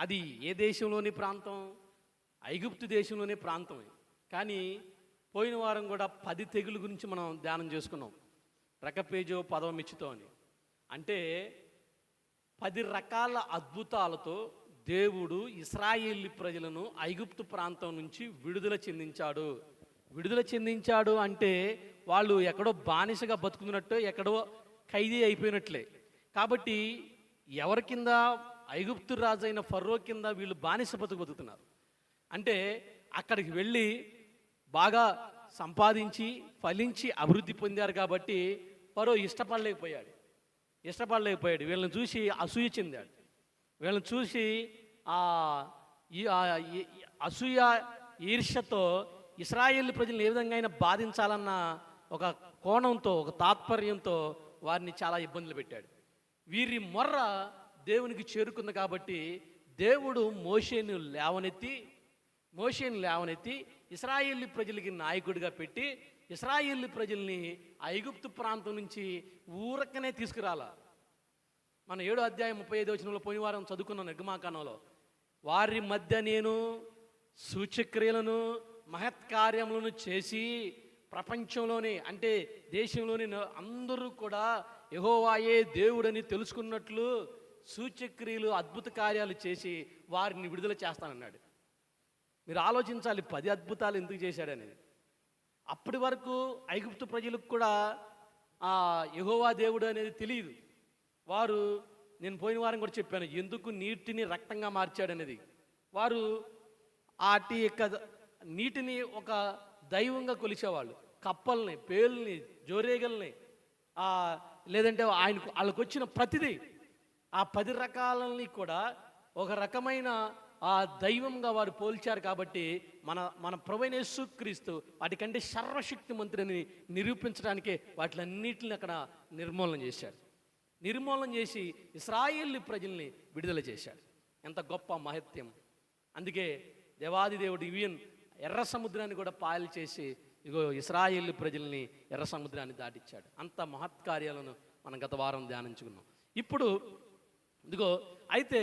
అది ఏ దేశంలోని ప్రాంతం? ఐగుప్తు దేశంలోని ప్రాంతమే కానీ పోయిన వారం కూడా పది తెగులు గురించి మనం ధ్యానం చేసుకున్నాం. రకపేజో పదవం ఇచ్చుతో అని. అంటే పది రకాల అద్భుతాలతో దేవుడు ఇస్రాయేలీ ప్రజలను ఐగుప్తు ప్రాంతం నుంచి విడుదల చెందించాడు. విడుదల చెందించాడు అంటే వాళ్ళు ఎక్కడో బానిసగా బతుకుతున్నట్టు ఎక్కడో ఖైదీ అయిపోయినట్లే. కాబట్టి ఎవరి కింద ఐగుప్తు రాజు అయిన ఫర్రో కింద వీళ్ళు బానిస బతుకు బతుకుతున్నారు. అంటే అక్కడికి వెళ్ళి బాగా సంపాదించి ఫలించి అభివృద్ధి పొందారు కాబట్టి ఫరో ఇష్టపడలేకపోయాడు. ఇష్టపడలేకపోయాడు. వీళ్ళని చూసి అసూయ చెందాడు. వీళ్ళని చూసి ఆ ఈ- అసూయ ఈర్ష్యతో ఇస్రాయేల్ ప్రజలను ఏ విధంగా అయినా బాధించాలన్న ఒక కోణంతో ఒక తాత్పర్యంతో వారిని చాలా ఇబ్బందులు పెట్టాడు. వీరి మొర్ర దేవునికి చేరుకుంది కాబట్టి దేవుడు మోషేను లేవనెత్తి మోషేను లేవనెత్తి ఇస్రాయేల్లీ ప్రజలకి నాయకుడిగా పెట్టి ఇస్రాయేల్లీ ప్రజల్ని ఐగుప్తు ప్రాంతం నుంచి ఊరక్కనే తీసుకురాల. మన ఏడో అధ్యాయం ముప్పై ఐదు వచనంలో పోయిన వారం చదువుకున్న నిర్గమాకాండంలో వారి మధ్య నేను సూచక్రియలను మహత్కార్యములను చేసి ప్రపంచంలోని అంటే దేశంలోని అందరూ కూడా యహోవాయే దేవుడని తెలుసుకున్నట్లు సూచక్రియలు అద్భుత కార్యాలు చేసి వారిని విడుదల చేస్తానన్నాడు. మీరు ఆలోచించాలి పది అద్భుతాలు ఎందుకు చేశాడనేది. అప్పటి వరకు ఐగుప్తు ప్రజలకు కూడా ఆ యహోవా దేవుడు అనేది తెలియదు. వారు నేను పోయిన వారం కూడా చెప్పాను ఎందుకు నీటిని రక్తంగా మార్చాడనేది. వారు వాటి యొక్క నీటిని ఒక దైవంగా కొలిచేవాళ్ళు. కప్పల్ని పేల్ని జోరేగల్ని లేదంటే ఆయనకు వాళ్ళకు వచ్చిన ప్రతిదీ ఆ పది రకాలని కూడా ఒక రకమైన ఆ దైవంగా వారు పోల్చారు కాబట్టి మన మన ప్రవైన యేసుక్రీస్తు వాటికంటే సర్వశక్తి మంత్రిని నిరూపించడానికి వాటిలన్నిటిని అక్కడ నిర్మూలన చేశాడు నిర్మూలన చేసి ఇస్రాయేల్ ప్రజల్ని విడుదల చేశాడు ఎంత గొప్ప మహత్యం. అందుకే దేవాది దేవుడు ఇవియన్ ఎర్ర సముద్రాన్ని కూడా పాయలు చేసి ఇగో ఇస్రాయేల్ ప్రజల్ని ఎర్ర సముద్రాన్ని దాటిచ్చాడు. అంత మహత్కార్యాలను మనం గత వారం ధ్యానించుకున్నాం. ఇప్పుడు ఇదిగో అయితే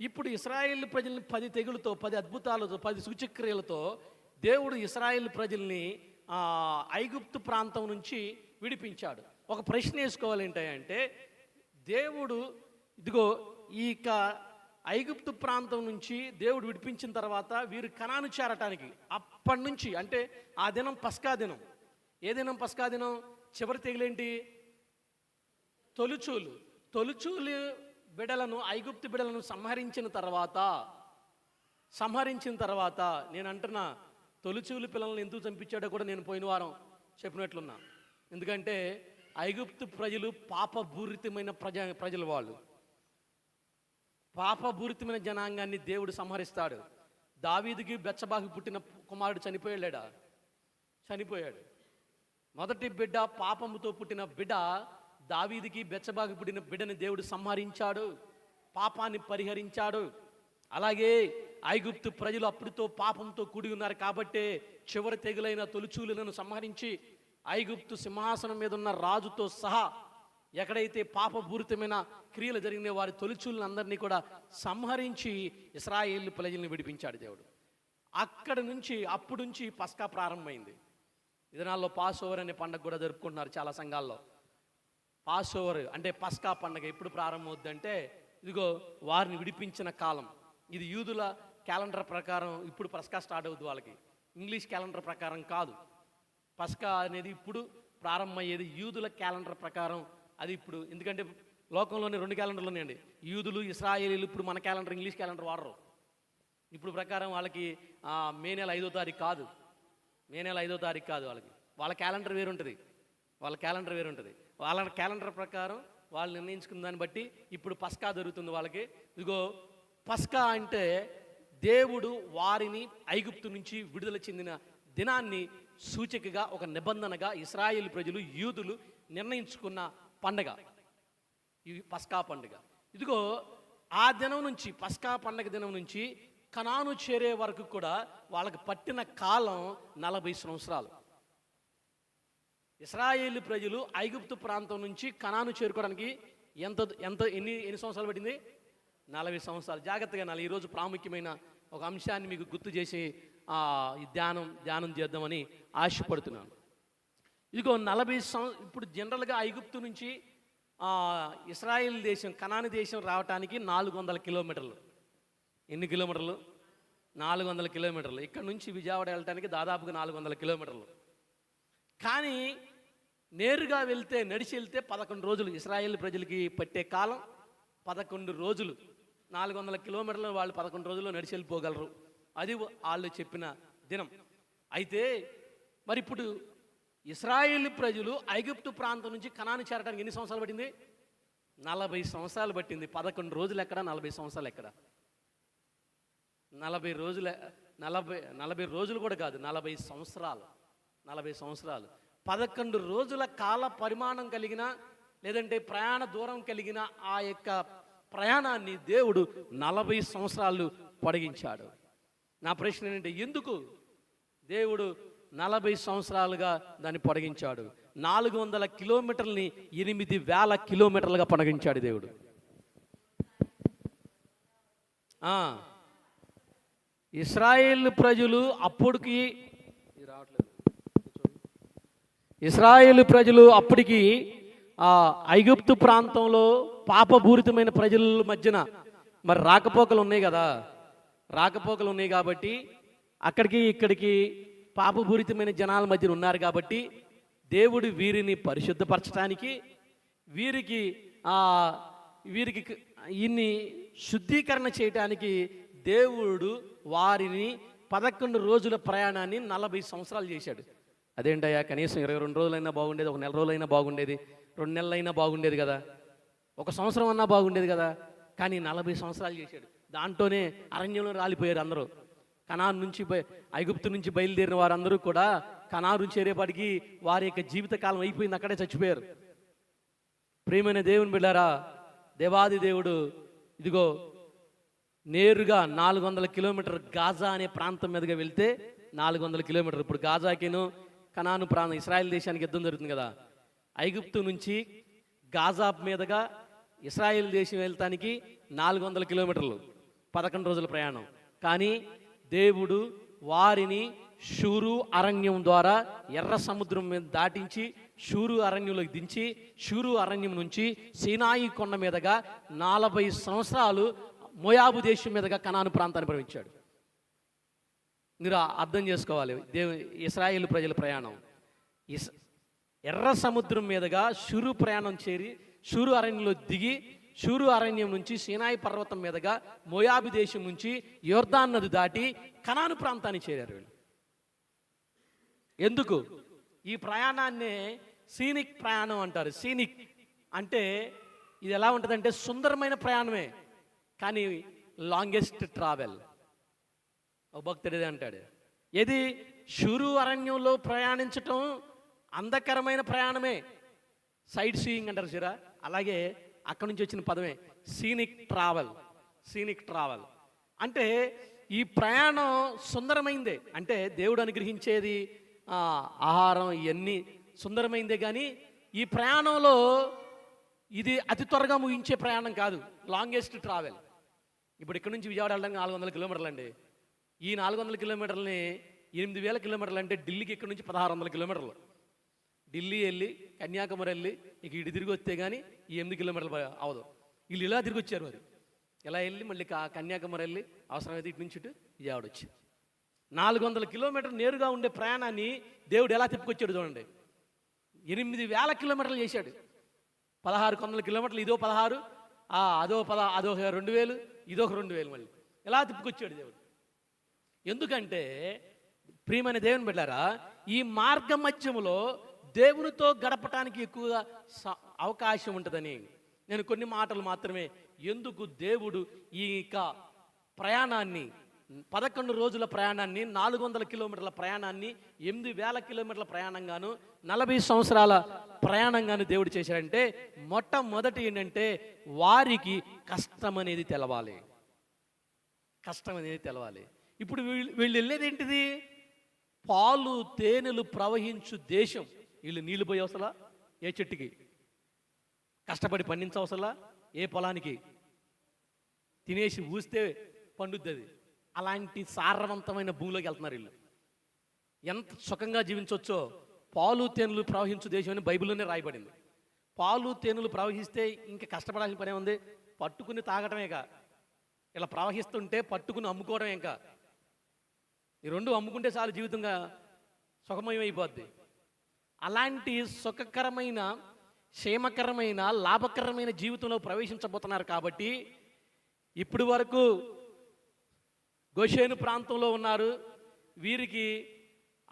ఇప్పుడు ఇస్రాయేల్ ప్రజల్ని పది తెగులతో పది అద్భుతాలతో పది సూచక్రియలతో దేవుడు ఇస్రాయేల్ ప్రజల్ని ఆ, ఐగుప్తు ప్రాంతం నుంచి విడిపించాడు. ఒక ప్రశ్న వేసుకోవాలి ఏంటంటే దేవుడు ఇదిగో ఈ ఐగుప్తు ప్రాంతం నుంచి దేవుడు విడిపించిన తర్వాత వీరు కణాను చేరటానికి అప్పటి నుంచి అంటే ఆ దినం పస్కా దినం. ఏ దినం పస్కా దినం? చివరి తెగులేంటి? తొలుచూలు. తొలుచూలు బిడలను ఐగుప్తు బిడలను సంహరించిన తర్వాత సంహరించిన తర్వాత నేను అంటున్నా తొలిచూలు పిల్లల్ని ఎందుకు చంపించాడో కూడా నేను పోయిన వారం చెప్పినట్లున్నా. ఎందుకంటే ఐగుప్తు ప్రజలు పాపభూరితమైన ప్రజ ప్రజలు వాళ్ళు. పాపభూరితమైన జనాంగాన్ని దేవుడు సంహరిస్తాడు. దావీదుకి బెచ్చబాకి పుట్టిన కుమారుడు చనిపోయాడా? చనిపోయాడు. మొదటి బిడ్డ పాపముతో పుట్టిన బిడ్డ దావీదికి బెచ్చబాకి పుడిన బిడ్డని దేవుడు సంహరించాడు పాపాన్ని పరిహరించాడు. అలాగే ఐగుప్తు ప్రజలు అప్పుడుతో పాపంతో కూడి ఉన్నారు కాబట్టే చివరి తెగులైన తొలిచూలులను సంహరించి ఐగుప్తు సింహాసనం మీద ఉన్న రాజుతో సహా ఎక్కడైతే పాపపూరితమైన క్రియలు జరిగిన వారి తొలిచూలను అందరినీ కూడా సంహరించి ఇస్రాయేల్ ప్రజల్ని విడిపించాడు దేవుడు. అక్కడ నుంచి అప్పుడు నుంచి పస్కా ప్రారంభమైంది. ఈ దినాల్లో పాస్ ఓవర్ అనే పండుగ కూడా జరుపుకుంటున్నారు చాలా సంఘాల్లో. పాస్ ఓవర్ అంటే పస్కా పండగ ఎప్పుడు ప్రారంభమవుద్దంటే ఇదిగో వారిని విడిపించిన కాలం. ఇది యూదుల క్యాలెండర్ ప్రకారం ఇప్పుడు పస్కా స్టార్ట్ అవుద్ది వాళ్ళకి. ఇంగ్లీష్ క్యాలెండర్ ప్రకారం కాదు. పస్కా అనేది ఇప్పుడు ప్రారంభమయ్యేది యూదుల క్యాలెండర్ ప్రకారం అది ఇప్పుడు. ఎందుకంటే లోకంలోని రెండు క్యాలెండర్లు ఉన్నాయండి. యూదులు ఇస్రాయేలీలు ఇప్పుడు మన క్యాలెండర్ ఇంగ్లీష్ క్యాలెండర్ వాడరు. ఇప్పుడు ప్రకారం వాళ్ళకి మే నెల ఐదో తారీఖు కాదు. మే నెల ఐదో తారీఖు కాదు వాళ్ళకి. వాళ్ళ క్యాలెండర్ వేరుంటుంది. వాళ్ళ క్యాలెండర్ వేరుంటుంది. వాళ్ళ క్యాలెండర్ ప్రకారం వాళ్ళు నిర్ణయించుకున్న దాన్ని బట్టి ఇప్పుడు పస్కా జరుగుతుంది వాళ్ళకి. ఇదిగో పస్కా అంటే దేవుడు వారిని ఐగుప్తు నుంచి విడుదల చెందిన దినాన్ని సూచికగా ఒక నిబంధనగా ఇస్రాయేల్ ప్రజలు యూదులు నిర్ణయించుకున్న పండగ. ఈ పస్కా పండుగ. ఇదిగో ఆ దినం నుంచి పస్కా పండగ దినం నుంచి కనాను చేరే వరకు కూడా వాళ్ళకి పట్టిన కాలం నలభై సంవత్సరాలు. ఇస్రాయేల్ ప్రజలు ఐగుప్తు ప్రాంతం నుంచి కణాను చేరుకోవడానికి ఎంత ఎంత ఎన్ని ఎన్ని సంవత్సరాలు పట్టింది? నలభై సంవత్సరాలు. జాగ్రత్తగా నలభై ఈరోజు ప్రాముఖ్యమైన ఒక అంశాన్ని మీకు గుర్తు చేసి ధ్యానం ధ్యానం చేద్దామని ఆశపడుతున్నాను. ఇదిగో నలభై సంవ ఇప్పుడు జనరల్గా ఐగుప్తు నుంచి ఇస్రాయిల్ ఇస్రాయేల్ దేశం కనాని దేశం రావటానికి నాలుగు వందల కిలోమీటర్లు. ఎన్ని కిలోమీటర్లు? నాలుగు వందల కిలోమీటర్లు. ఇక్కడ నుంచి విజయవాడ వెళ్ళటానికి దాదాపుగా నాలుగు వందల కిలోమీటర్లు. కానీ నేరుగా వెళ్తే నడిచి వెళ్తే పదకొండు రోజులు. ఇస్రాయేల్ ప్రజలకి పట్టే కాలం పదకొండు రోజులు. నాలుగు వందల కిలోమీటర్లు వాళ్ళు పదకొండు రోజుల్లో నడిచి వెళ్ళిపోగలరు. అది వాళ్ళు చెప్పిన దినం. అయితే మరి ఇప్పుడు ఇస్రాయేల్ ప్రజలు ఐగుప్తు ప్రాంతం నుంచి కణాన్ని చేరడానికి ఎన్ని సంవత్సరాలు పట్టింది? నలభై సంవత్సరాలు పట్టింది. పదకొండు రోజులు ఎక్కడ? నలభై సంవత్సరాలు ఎక్కడ? నలభై రోజుల నలభై నలభై రోజులు కూడా కాదు నలభై సంవత్సరాలు. నలభై సంవత్సరాలు. పదకొండు రోజుల కాల పరిమాణం కలిగిన లేదంటే ప్రయాణ దూరం కలిగిన ఆ యొక్క ప్రయాణాన్ని దేవుడు నలభై సంవత్సరాలు పొడిగించాడు. నా ప్రశ్న ఏంటంటే ఎందుకు దేవుడు నలభై సంవత్సరాలుగా దాన్ని పొడిగించాడు? నాలుగు వందల కిలోమీటర్లని ఎనిమిది వేల కిలోమీటర్లుగా పొడిగించాడు దేవుడు. ఇస్రాయేల్ ప్రజలు అప్పటికి ఇస్రాయేల్ ప్రజలు అప్పటికి ఆ ఐగుప్తు ప్రాంతంలో పాపపూరితమైన ప్రజల మధ్యన మరి రాకపోకలు ఉన్నాయి కదా. రాకపోకలు ఉన్నాయి కాబట్టి అక్కడికి ఇక్కడికి పాపపూరితమైన జనాల మధ్యన ఉన్నారు కాబట్టి దేవుడు వీరిని పరిశుద్ధపరచడానికి వీరికి ఆ వీరికి ఇన్ని శుద్ధీకరణ చేయటానికి దేవుడు వారిని పదకొండు రోజుల ప్రయాణాన్ని నలభై సంవత్సరాలు చేశాడు. అదేంటయ్యా? కనీసం ఇరవై రెండు రోజులైనా బాగుండేది ఒక నెల రోజులైనా బాగుండేది. రెండు నెలలైనా బాగుండేది కదా? ఒక సంవత్సరం అన్నా బాగుండేది కదా? కానీ నలభై సంవత్సరాలు చేశాడు. దాంట్లోనే అరణ్యంలో రాలిపోయారు అందరూ. కనాన్ నుంచి ఐగుప్తు నుంచి బయలుదేరిన వారందరూ కూడా కనారు చేరేపాటికి వారి యొక్క జీవిత కాలం అయిపోయింది అక్కడే చచ్చిపోయారు. ప్రేమైన దేవుని బిడ్డారా దేవాది దేవుడు ఇదిగో నేరుగా నాలుగు వందల కిలోమీటర్ గాజా అనే ప్రాంతం మీదుగా వెళ్తే నాలుగు వందల కిలోమీటర్. ఇప్పుడు గాజాకిను కనాను ప్రాంతం ఇస్రాయల్ దేశానికి యుద్ధం జరుగుతుంది కదా. ఐగుప్తు నుంచి గాజా మీదుగా ఇస్రాయల్ దేశం వెళ్తానికి నాలుగు వందల కిలోమీటర్లు పదకొండు రోజుల ప్రయాణం. కానీ దేవుడు వారిని షూరు అరణ్యం ద్వారా ఎర్ర సముద్రం మీద దాటించి షూరు అరణ్యంలోకి దించి షూరు అరణ్యం నుంచి సీనాయి కొండ మీదుగా నలభై సంవత్సరాలు మోయాబు దేశం మీదుగా కనాను ప్రాంతాన్ని ప్రవహించాడు. మీరు అర్థం చేసుకోవాలి. దేవు ఇస్రాయేల్ ప్రజల ప్రయాణం. ఇస్ ఎర్ర సముద్రం మీదుగా షురు ప్రయాణం చేరి షూరు అరణ్యంలో దిగి షూరు అరణ్యం నుంచి సీనాయి పర్వతం మీదుగా మోయాబి దేశం నుంచి యోర్దాన్ నది దాటి కనాను ప్రాంతాన్ని చేరారు వీళ్ళు. ఎందుకు? ఈ ప్రయాణాన్నే సీనిక్ ప్రయాణం అంటారు. సీనిక్ అంటే ఇది ఎలా ఉంటుందంటే సుందరమైన ప్రయాణమే కానీ లాంగెస్ట్ ట్రావెల్. ఒక భక్తుడు అంటాడు. ఏది? షురు అరణ్యంలో ప్రయాణించటం అందకరమైన ప్రయాణమే. సైడ్ సీయింగ్ అంటారు చూరా? అలాగే అక్కడి నుంచి వచ్చిన పదమే. Scenic travel scenic travel. అంటే ఈ ప్రయాణం సుందరమైందే. అంటే దేవుడు అనుగ్రహించేది ఆహారం ఇవన్నీ సుందరమైందే కానీ ఈ ప్రయాణంలో ఇది అతి త్వరగా ముగించే ప్రయాణం కాదు. Longest travel. ఇప్పుడు ఇక్కడ నుంచి విజయవాడ వెళ్ళడానికి నాలుగు వందల కిలోమీటర్లు అండి. ఈ నాలుగు వందల కిలోమీటర్లని ఎనిమిది వేల కిలోమీటర్లు అంటే ఢిల్లీకి ఇక్కడ నుంచి పదహారు వందల కిలోమీటర్లు. ఢిల్లీ వెళ్ళి కన్యాకుమారి వెళ్ళి ఇక ఇటు తిరిగి వస్తే కానీ ఈ ఎనిమిది కిలోమీటర్లు అవదు. వీళ్ళు ఇలా తిరిగి వచ్చారు మరి ఇలా వెళ్ళి మళ్ళీ కన్యాకుమారి వెళ్ళి అవసరమైతే ఇటు నుంచి ఇటు విజయవాడ వచ్చి నాలుగు వందల కిలోమీటర్ నేరుగా ఉండే ప్రయాణాన్ని దేవుడు ఎలా తిప్పుకొచ్చాడు చూడండి. ఎనిమిది వేల కిలోమీటర్లు చేశాడు. పదహారు వందల కిలోమీటర్లు ఇదో పదహారు అదో పద అదో రెండు వేలు ఇదొక రెండు వేలు మళ్ళీ. ఎలా తిప్పుకొచ్చాడు దేవుడు? ఎందుకంటే ప్రియమైన దేవుని బిడ్డారా ఈ మార్గ మధ్యములో దేవునితో గడపటానికి ఎక్కువగా స- అవకాశం ఉంటుందని నేను కొన్ని మాటలు మాత్రమే ఎందుకు దేవుడు ఈ ప్రయాణాన్ని పదకొండు రోజుల ప్రయాణాన్ని నాలుగు వందల కిలోమీటర్ల ప్రయాణాన్ని ఎనిమిది వేల కిలోమీటర్ల ప్రయాణంగాను నలభై సంవత్సరాల ప్రయాణంగాను దేవుడు చేశాడంటే మొట్టమొదటి ఏంటంటే వారికి కష్టం అనేది తెలవాలి. కష్టం అనేది తెలవాలి. ఇప్పుడు వీళ్ళు వీళ్ళు వెళ్ళేది ఏంటిది పాలు తేనెలు ప్రవహించు దేశం. వీళ్ళు నీళ్ళు పోయే అవసలా ఏ చెట్టుకి? కష్టపడి పండించవసలా ఏ పొలానికి? తినేసి ఊస్తే పండుద్ది అది. అలాంటి సారవంతమైన భూమిలోకి వెళ్తున్నారు వీళ్ళు. ఎంత సుఖంగా జీవించవచ్చో. పాలు తేనెలు ప్రవహించు దేశం అని బైబిల్లోనే రాయబడింది. పాలు తేనెలు ప్రవహిస్తే ఇంకా కష్టపడాల్సిన పనే ఉంది పట్టుకుని తాగటమేక ఇలా ప్రవహిస్తుంటే పట్టుకుని అమ్ముకోవడం ఇంకా ఈ రెండు అమ్ముకుంటే చాలు జీవితంగా సుఖమయం అయిపోద్ది అలాంటి సుఖకరమైన క్షేమకరమైన లాభకరమైన జీవితంలో ప్రవేశించబోతున్నారు కాబట్టి ఇప్పటి వరకు గోషేను ప్రాంతంలో ఉన్నారు. వీరికి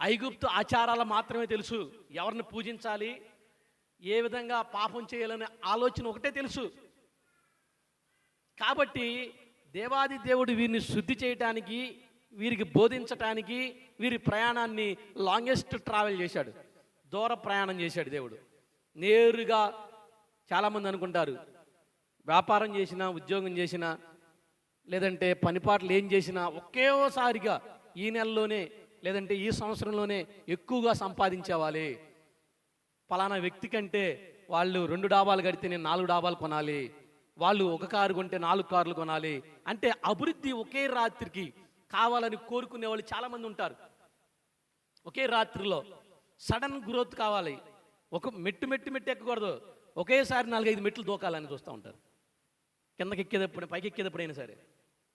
ఐగుప్తు ఆచారాలు మాత్రమే తెలుసు. ఎవరిని పూజించాలి ఏ విధంగా పాపం చేయాలనే ఆలోచన ఒకటే తెలుసు. కాబట్టి దేవాది దేవుడు వీరిని శుద్ధి చేయటానికి వీరికి బోధించటానికి వీరి ప్రయాణాన్ని లాంగెస్ట్ ట్రావెల్ చేశాడు. దూర ప్రయాణం చేశాడు దేవుడు. నేరుగా చాలామంది అనుకుంటారు వ్యాపారం చేసినా ఉద్యోగం చేసినా లేదంటే పనిపాట్లు ఏం చేసినా ఒకేసారిగా ఈ నెలలోనే లేదంటే ఈ సంవత్సరంలోనే ఎక్కువగా సంపాదించేవాలి పలానా వ్యక్తి కంటే వాళ్ళు రెండు డాబాలు కడితే నేను నాలుగు డాబాలు కొనాలి. వాళ్ళు ఒక కారు కొంటే నాలుగు కార్లు కొనాలి. అంటే అభివృద్ధి ఒకే రాత్రికి కావాలని కోరుకునే వాళ్ళు చాలామంది ఉంటారు. ఒకే రాత్రిలో సడన్ గ్రోత్ కావాలి. ఒక మెట్టు మెట్టు మెట్టు ఎక్కకూడదు. ఒకేసారి నాలుగైదు మెట్లు దూకాలని చూస్తూ ఉంటారు. కిందకి ఎక్కేటప్పుడు పైకి ఎక్కేటప్పుడైనా సరే.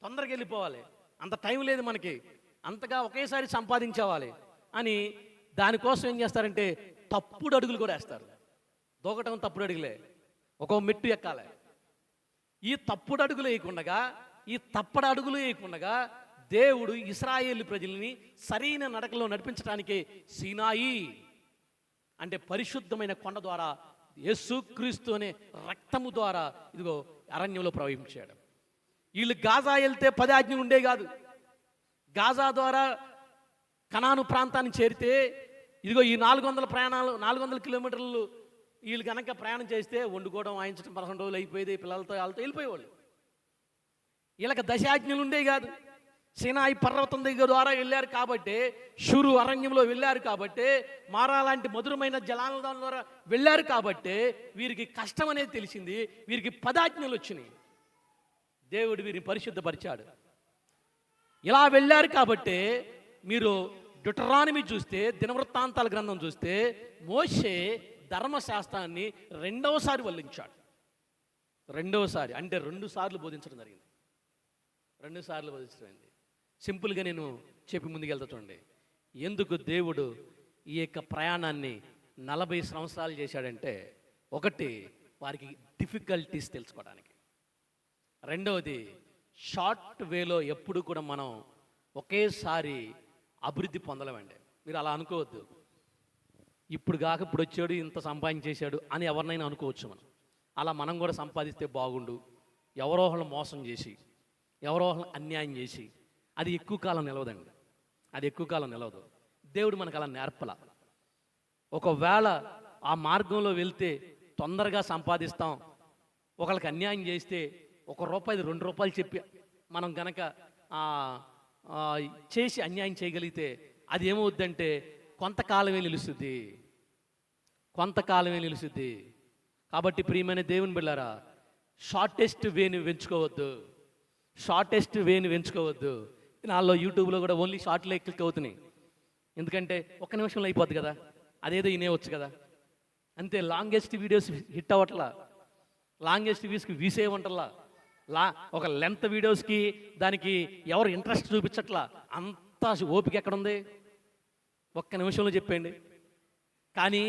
తొందరగా వెళ్ళిపోవాలి. అంత టైం లేదు మనకి. అంతగా ఒకేసారి సంపాదించేవాలి అని దానికోసం ఏం చేస్తారంటే తప్పుడు అడుగులు కూడా వేస్తారు. దూకటం తప్పుడు అడుగులే. ఒక మెట్టు ఎక్కాలి. ఈ తప్పుడు అడుగులు వేయకుండగా ఈ తప్పడు అడుగులు వేయకుండగా దేవుడు ఇస్రాయేల్ ప్రజల్ని సరైన నడకలో నడిపించడానికి సీనాయి అంటే పరిశుద్ధమైన కొండ ద్వారా యేసుక్రీస్తు అనే రక్తము ద్వారా ఇదిగో అరణ్యంలో ప్రవహించాడు. వీళ్ళు గాజా వెళ్తే పది ఆజ్ఞలు ఉండే కాదు. గాజా ద్వారా కనాను ప్రాంతాన్ని చేరితే ఇదిగో ఈ నాలుగు వందల ప్రయాణాలు నాలుగు వందల కిలోమీటర్లు వీళ్ళు కనుక ప్రయాణం చేస్తే వండుకోవడం వాయించడం పదకొండు రోజులు అయిపోయేది పిల్లలతో వాళ్ళతో వెళ్ళిపోయేవాళ్ళు. వీళ్ళకి దశాజ్ఞలు ఉండే కాదు. సినాయి పర్వతం దగ్గర ద్వారా వెళ్ళారు కాబట్టి షురు అరణ్యంలో వెళ్ళారు కాబట్టి మారా లాంటి మధురమైన జలాల ద్వారా వెళ్ళారు కాబట్టి వీరికి కష్టం అనేది తెలిసింది వీరికి పదాజ్ఞలు వచ్చినాయి. దేవుడు వీరిని పరిశుద్ధపరిచాడు. ఇలా వెళ్ళారు కాబట్టి మీరు డుటరానిమి చూస్తే దినవృత్తాంతాల గ్రంథం చూస్తే మోషే ధర్మశాస్త్రాన్ని రెండవసారి వల్లించాడు. రెండవసారి అంటే రెండు సార్లు బోధించడం జరిగింది. రెండు సార్లు బోధించడం జరిగింది. సింపుల్గా నేను చెప్పి ముందుకెళ్తా చూడండి. ఎందుకు దేవుడు ఈ యొక్క ప్రయాణాన్ని నలభై సంవత్సరాలు చేశాడంటే ఒకటి వారికి డిఫికల్టీస్ తెలుసుకోవడానికి. రెండవది షార్ట్ వేలో ఎప్పుడు కూడా మనం ఒకేసారి అభివృద్ధి పొందలేమండి. మీరు అలా అనుకోవద్దు. ఇప్పుడు కాక ఇప్పుడు వచ్చాడు ఇంత సంపాదించేశాడు అని ఎవరినైనా అనుకోవచ్చు మనం. అలా మనం కూడా సంపాదిస్తే బాగుండు. ఎవరో ఒకళ్ళు మోసం చేసి ఎవరో ఒకళ్ళు అన్యాయం చేసి అది ఎక్కువ కాలం నిలవదండి. అది ఎక్కువ కాలం నిలవదు. దేవుడు మనకు అలా నేర్పల. ఒకవేళ ఆ మార్గంలో వెళ్తే తొందరగా సంపాదిస్తాం. ఒకళ్ళకి అన్యాయం చేస్తే ఒక రూపాయి రెండు రూపాయలు చెప్పి మనం గనక చేసి అన్యాయం చేయగలిగితే అది ఏమవుద్దంటే కొంతకాలమే నిలుస్తుంది. కొంతకాలమే నిలుస్తుంది. కాబట్టి ప్రియమైన దేవుని బిళ్ళారా షార్టెస్ట్ వేని పెంచుకోవద్దు షార్టెస్ట్ వేని పెంచుకోవద్దు నాలో యూట్యూబ్లో కూడా ఓన్లీ షార్ట్లే క్లిక్ అవుతున్నాయి. ఎందుకంటే ఒక్క నిమిషంలో అయిపోద్ది కదా అదేదో వినేవచ్చు కదా. అంతే లాంగెస్ట్ వీడియోస్ హిట్ అవ్వట్లా. లాంగెస్ట్ వ్యూస్కి వీసే ఉంటలా లా ఒక లెంత్ వీడియోస్కి దానికి ఎవరు ఇంట్రెస్ట్ చూపించట్లా. అంత ఓపిక ఎక్కడుంది? ఒక్క నిమిషంలో చెప్పండి కానీ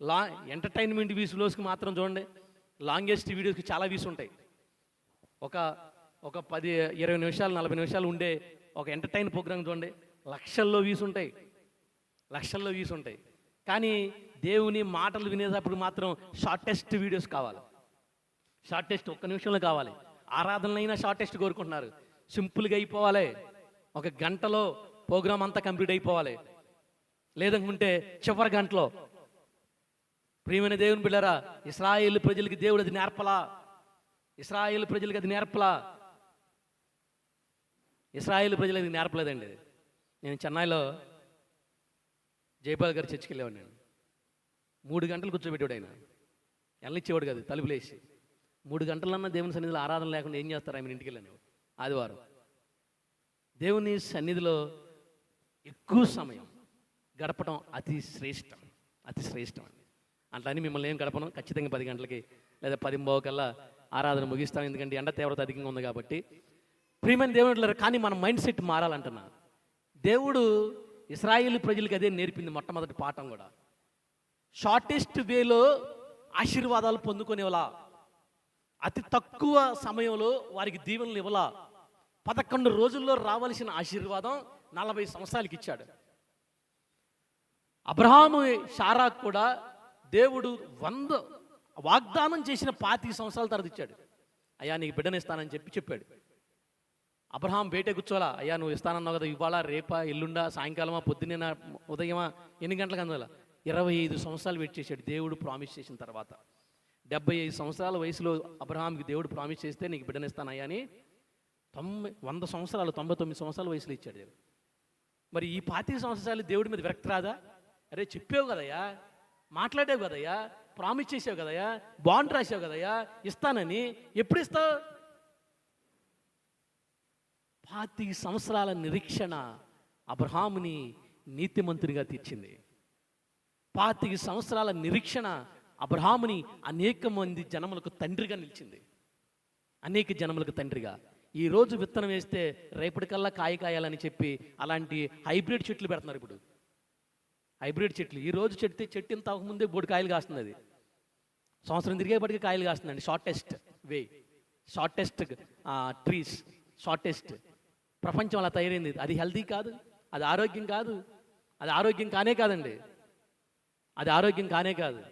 లా ఎంటర్టైన్మెంట్ వీస్లోస్కి మాత్రం చూడండి. లాంగెస్ట్ వీడియోస్కి చాలా వీసు ఉంటాయి. ఒక ఒక పది ఇరవై నిమిషాలు నలభై నిమిషాలు ఉండే ఒక ఎంటర్టైన్ ప్రోగ్రామ్ చూడండి. లక్షల్లో వ్యూస్ ఉంటాయి. లక్షల్లో వ్యూస్ ఉంటాయి. కానీ దేవుని మాటలు వినేటప్పుడు మాత్రం షార్టెస్ట్ వీడియోస్ కావాలి. షార్టెస్ట్ ఒక్క నిమిషంలో కావాలి. ఆరాధనలైనా షార్టెస్ట్ కోరుకుంటున్నారు. సింపుల్గా అయిపోవాలి. ఒక గంటలో ప్రోగ్రామ్ అంతా కంప్లీట్ అయిపోవాలి. లేదనుకుంటే చివరి గంటలో. ప్రియమైన దేవుని బిళ్ళరా ఇస్రాయేల్ ప్రజలకి దేవుడు అది నేర్పలా? ఇస్రాయేల్ ప్రజలకి అది నేర్పలా? ఇస్రాయేల్ ప్రజలకు ఇది నేర్పలేదండి అది. నేను చెన్నైలో జైపాల్ గారి చర్చికి వెళ్ళేవాడిని మూడు గంటలు కూర్చోబెట్టాడు ఆయన. వెళ్ళనిచ్చేవాడు కాదు తలుపులేసి మూడు గంటలన్నా దేవుని సన్నిధిలో ఆరాధన లేకుండా ఏం చేస్తారు? ఆయన ఇంటికి వెళ్ళాను ఆదివారం. దేవుని సన్నిధిలో ఎక్కువ సమయం గడపడం అతి శ్రేష్టం. అతి శ్రేష్టం అండి. అట్లని మిమ్మల్ని ఏం గడపను? ఖచ్చితంగా పది గంటలకి లేదా పది కల్లా ఆరాధన ముగిస్తాం. ఎందుకంటే ఎండ తీవ్రత అధికంగా ఉంది కాబట్టి ప్రియమైన దేవుడు కానీ మన మైండ్ సెట్ మారాలంటున్నా. దేవుడు ఇస్రాయేల్ ప్రజలకి అదే నేర్పింది మొట్టమొదటి పాఠం కూడా. షార్టెస్ట్ వేలో ఆశీర్వాదాలు పొందుకునేవలా అతి తక్కువ సమయంలో వారికి దీవెనలు ఇవ్వలా? పదకొండు రోజుల్లో రావలసిన ఆశీర్వాదం నలభై సంవత్సరాలకి ఇచ్చాడు. అబ్రహాము షారా కూడా దేవుడు వంద వాగ్దానం చేసిన పాతి సంవత్సరాల తర్వాత ఇచ్చాడు. అయ్యా నీకు బిడ్డనిస్తానని చెప్పి చెప్పాడు. అబ్రహాం బయట కూర్చోవాలా? అయ్యా నువ్వు ఇస్తానన్నావు కదా ఇవాళ రేపా ఎల్లుండా సాయంకాలమా పొద్దున్న ఉదయమా? ఎన్ని గంటలకు అందువల్ల ఇరవై ఐదు సంవత్సరాలు వెయిట్ చేశాడు దేవుడు ప్రామిస్ చేసిన తర్వాత. డెబ్బై ఐదు సంవత్సరాల వయసులో అబ్రహాంకి దేవుడు ప్రామిస్ చేస్తే నీకు బిడ్డనిస్తానయ్యా అని తొంభై వంద సంవత్సరాలు తొంభై తొమ్మిది సంవత్సరాల వయసులో ఇచ్చాడు దేవుడు. మరి ఈ పాతిక సంవత్సరాలు దేవుడి మీద విరక్తి రాదా? అరే చెప్పావు కదయ్యా మాట్లాడావు కదయ్యా ప్రామిస్ చేసావు కదయ్యా బాండ్ రాసావు కదయ్యా ఇస్తానని ఎప్పుడు ఇస్తావు? పాతి సంవత్సరాల నిరీక్షణ అబ్రహాముని నీతిమంతునిగా తీర్చింది. పాతిక సంవత్సరాల నిరీక్షణ అబ్రహాముని అనేక మంది జనములకు తండ్రిగా నిలిచింది. అనేక జనములకు తండ్రిగా. ఈరోజు విత్తనం వేస్తే రేపటికల్లా కాయ కాయాలని చెప్పి అలాంటి హైబ్రిడ్ చెట్లు పెడుతున్నారు ఇప్పుడు. హైబ్రిడ్ చెట్లు. ఈ రోజు చెట్టు చెట్టు ఇంత ముందే బోడి కాయలు కాస్తుంది అది. సంవత్సరం తిరిగేపటికి కాయలు కాస్తుందండి. Shortest way shortest trees shortest ప్రపంచం అలా తయారైంది. అది హెల్తీ కాదు అది ఆరోగ్యం కాదు అది ఆరోగ్యం కానే కాదండి. అది ఆరోగ్యం కానే కాదు.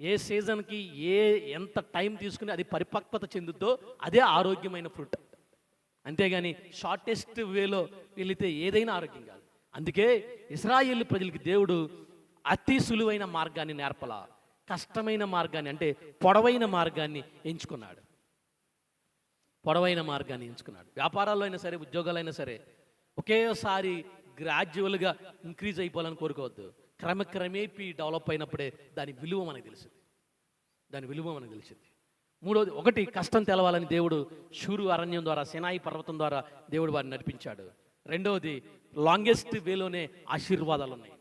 ఏ సీజన్కి ఏ ఎంత టైం తీసుకుని అది పరిపక్వత చెందుద్దో అదే ఆరోగ్యమైన ఫ్రూట్ అంతేగాని షార్టెస్ట్ వేలో వెళితే ఏదైనా ఆరోగ్యం కాదు. అందుకే ఇస్రాయేల్ ప్రజలకి దేవుడు అతి సులువైన మార్గాన్ని నేర్పల. కష్టమైన మార్గాన్ని అంటే పొడవైన మార్గాన్ని ఎంచుకున్నాడు. పొడవైన మార్గాన్ని ఎంచుకున్నాడు. వ్యాపారాల్లో అయినా సరే ఉద్యోగాలైనా అయినా సరే ఒకేసారి గ్రాడ్యువల్గా ఇంక్రీజ్ అయిపోవాలని కోరుకోవద్దు. క్రమక్రమేపీ డెవలప్ అయినప్పుడే దాని విలువ మనకు తెలిసింది. దాని విలువ మనకు తెలిసింది. మూడోది ఒకటి కష్టం తెలవాలని దేవుడు షూరు అరణ్యం ద్వారా సినాయి పర్వతం ద్వారా దేవుడు వారిని నడిపించాడు. రెండవది లాంగెస్ట్ వేలోనే ఆశీర్వాదాలు ఉన్నాయి.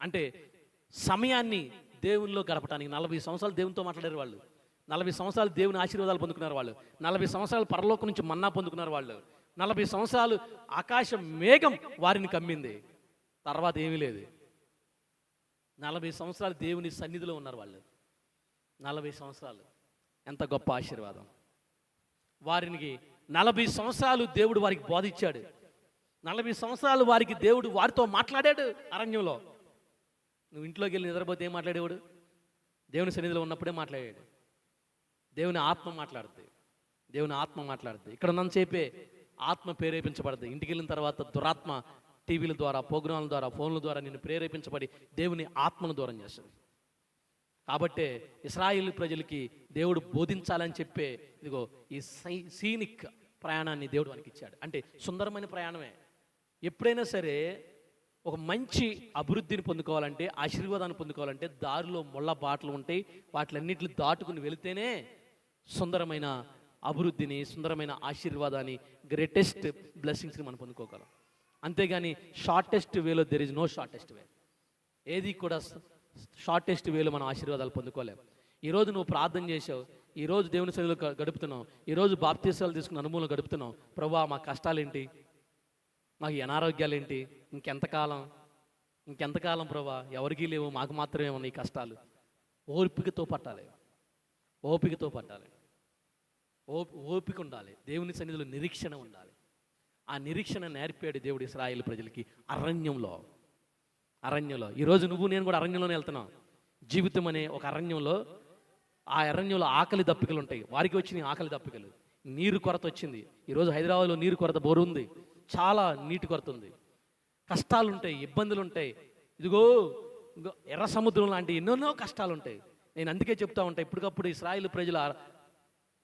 అంటే సమయాన్ని దేవుల్లో గడపడానికి నలభై సంవత్సరాలు దేవునితో మాట్లాడారు వాళ్ళు. నలభై సంవత్సరాలు దేవుని ఆశీర్వాదాలు పొందుకున్నారు వాళ్ళు. నలభై సంవత్సరాలు పరలోకం నుంచి మన్నా పొందుకున్నారు వాళ్ళు. నలభై సంవత్సరాలు ఆకాశ మేఘం వారిని కమ్మింది. తర్వాత ఏమీ లేదు. నలభై సంవత్సరాలు దేవుని సన్నిధిలో ఉన్నారు వాళ్ళు. నలభై సంవత్సరాలు. ఎంత గొప్ప ఆశీర్వాదం. వారికి నలభై సంవత్సరాలు దేవుడు వారికి బోధించాడు. నలభై సంవత్సరాలు వారికి దేవుడు వారితో మాట్లాడాడు అరణ్యంలో. నువ్వు ఇంట్లోకి వెళ్ళి నిద్రపోతే ఏం మాట్లాడేవాడు? దేవుని సన్నిధిలో ఉన్నప్పుడే మాట్లాడాడు. దేవుని ఆత్మ మాట్లాడుతుంది దేవుని ఆత్మ మాట్లాడుతుంది ఇక్కడ ఉన్నంతసేపే ఆత్మ ప్రేరేపించబడుతుంది ఇంటికి వెళ్ళిన తర్వాత దురాత్మ టీవీల ద్వారా ప్రోగ్రాంల ద్వారా ఫోన్ల ద్వారా నిన్ను ప్రేరేపించబడి దేవుని ఆత్మను దూరం చేస్తుంది. కాబట్టే ఇస్రాయిల్ ప్రజలకి దేవుడు బోధించాలని చెప్పే ఇదిగో ఈ సై సీనిక్ ప్రయాణాన్ని దేవుడు మనకి ఇచ్చాడు. అంటే సుందరమైన ప్రయాణమే. ఎప్పుడైనా సరే ఒక మంచి అభివృద్ధిని పొందుకోవాలంటే ఆశీర్వాదాన్ని పొందుకోవాలంటే దారిలో ముళ్ళ బాటలు ఉంటాయి. వాటిలన్నింటిని దాటుకుని వెళితేనే సుందరమైన అభివృద్ధిని సుందరమైన ఆశీర్వాదాన్ని గ్రేటెస్ట్ బ్లెస్సింగ్స్ని మనం పొందుకోగలం. అంతేగాని షార్టెస్ట్ వేలో there is no shortest way ఏది కూడా షార్టెస్ట్ వేలో మనం ఆశీర్వాదాలు పొందుకోలేము ఈరోజు నువ్వు ప్రార్థన చేసావు ఈరోజు దేవుని సన్నిధిలో గడుపుతున్నావు ఈరోజు బాప్తీసాలు తీసుకున్న అనుభవంలో గడుపుతున్నావు ప్రభా మా కష్టాలేంటి? మాకు అనారోగ్యాలేంటి? ఇంకెంతకాలం? ఇంకెంతకాలం ప్రభా ఎవరికీ లేవు మాకు మాత్రమే ఉన్నాయి కష్టాలు. ఓపికతో పట్టాలి ఓపికతో పట్టాలి. ఓపిక ఉండాలి దేవుని సన్నిధిలో నిరీక్షణ ఉండాలి. ఆ నిరీక్షణ నేర్పాడు దేవుడు ఇస్రాయేల్ ప్రజలకి అరణ్యంలో. అరణ్యంలో. ఈరోజు నువ్వు నేను కూడా అరణ్యంలోనే వెళ్తున్నావు జీవితం అనే ఒక అరణ్యంలో ఆ అరణ్యంలో ఆకలి దప్పికలు ఉంటాయి. వారికి వచ్చిన ఆకలి దప్పికలు. నీరు కొరత వచ్చింది. ఈరోజు హైదరాబాద్లో నీరు కొరత బోరు ఉంది. చాలా నీటి కొరత ఉంది. కష్టాలు ఉంటాయి ఇబ్బందులు ఉంటాయి ఇదిగో ఇదిగో ఎర్ర సముద్రం లాంటి ఎన్నెన్నో కష్టాలు ఉంటాయి నేను అందుకే చెప్తా ఉంటా ఇప్పటికప్పుడు ఇస్రాయిల్ ప్రజల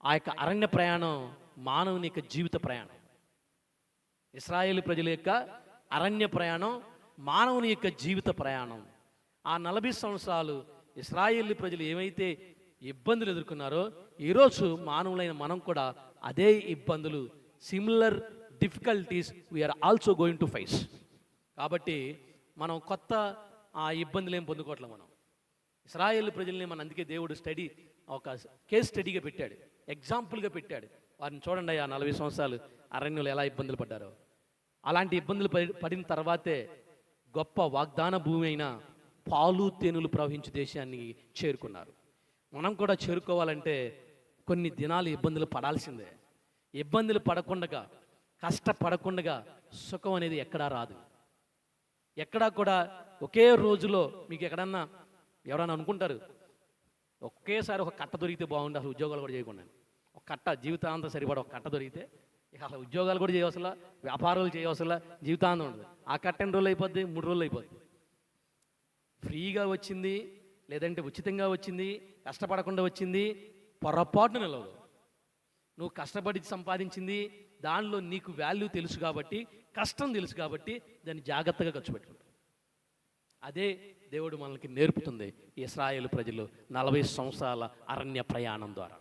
ఆ యొక్క అరణ్య ప్రయాణం మానవుని యొక్క జీవిత ప్రయాణం. ఇస్రాయేల్ ప్రజల యొక్క అరణ్య ప్రయాణం మానవుని యొక్క జీవిత ప్రయాణం. ఆ నలభై సంవత్సరాలు ఇస్రాయేల్ ప్రజలు ఏమైతే ఇబ్బందులు ఎదుర్కొన్నారో ఈరోజు మానవులైన మనం కూడా అదే ఇబ్బందులు similar difficulties we are also going to face కాబట్టి మనం కొత్త ఆ ఇబ్బందులు ఏం పొందుకోవట్లేదు మనం. ఇస్రాయేల్ ప్రజల్ని మన అందుకే దేవుడు స్టడీ ఒక కేస్ స్టడీగా పెట్టాడు. ఎగ్జాంపుల్గా పెట్టాడు. వారిని చూడండి ఆ నలభై సంవత్సరాలు అరణ్యంలో ఎలా ఇబ్బందులు పడ్డారో. అలాంటి ఇబ్బందులు పడి పడిన తర్వాతే గొప్ప వాగ్దాన భూమి అయిన పాలు తేనెలు ప్రవహించే దేశాన్ని చేరుకున్నారు. మనం కూడా చేరుకోవాలంటే కొన్ని దినాలు ఇబ్బందులు పడాల్సిందే. ఇబ్బందులు పడకుండగా కష్టపడకుండగా సుఖం అనేది ఎక్కడా రాదు. ఎక్కడా కూడా ఒకే రోజులో మీకు ఎక్కడన్నా ఎవరన్నా అనుకుంటారు ఒకేసారి ఒక కట్ట దొరికితే బాగుండు అసలు ఉద్యోగాలు కూడా చేయకుండా. ఒక కట్ట జీవితాంతం సరిపడ ఒక కట్ట దొరికితే ఇక అసలు ఉద్యోగాలు కూడా చేయవసలా వ్యాపారాలు చేయవసలా జీవితాంతం ఉండదు. ఆ కట్ట ఎన్ని రోజులు అయిపోద్ది? మూడు రోజులు అయిపోద్ది. ఫ్రీగా వచ్చింది లేదంటే ఉచితంగా వచ్చింది కష్టపడకుండా వచ్చింది పొరపాటున నిలవదు. నువ్వు కష్టపడి సంపాదించింది దానిలో నీకు వాల్యూ తెలుసు కాబట్టి కష్టం తెలుసు కాబట్టి దాన్ని జాగ్రత్తగా ఖర్చు పెట్టుకుంటావు. అదే దేవుడు మనకి నేర్పుతుంది. ఇస్రాయేల్ ప్రజలు నలభై సంవత్సరాల అరణ్య ప్రయాణం ద్వారా.